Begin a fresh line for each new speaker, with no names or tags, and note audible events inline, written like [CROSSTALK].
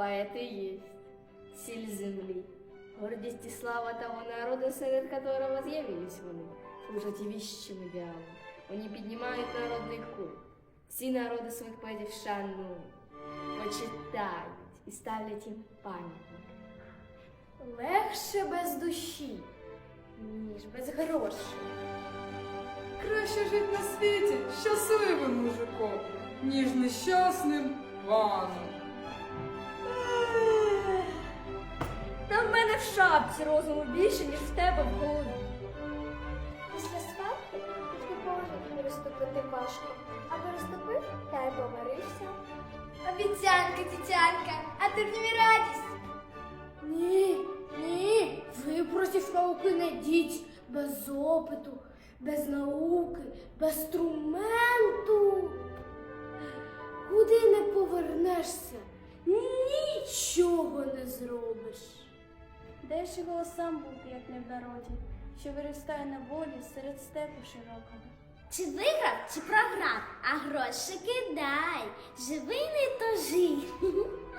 Поэт и есть силь земли, гордість і слава того народу, серед которого з'явились вони, служать віщим ідеалам. Вони піднімають народний культ. Всі народи своїх поетів шанують, почитають і ставлять їм пам'ятник.
Легше без душі, ніж без грошей.
Краще жить на світі щасливим мужиком, ніж нещасним паном.
Шапці розуму більше, ніж в тебе в голові.
Після сварки погляд переступити важко, а переступив та й помирився. Обіцянка, тітянка, а дурніві радість. Ні, ні, ви проти науки не йдіть без опиту, без науки, без струменту. Куди не повернешся, нічого не зробиш.
Де ж його сам був, не в народі, що виростає на волі серед степу широкого.
Чи виграв, чи програв, а гроші кидай, Живий не то жий. [LAUGHS]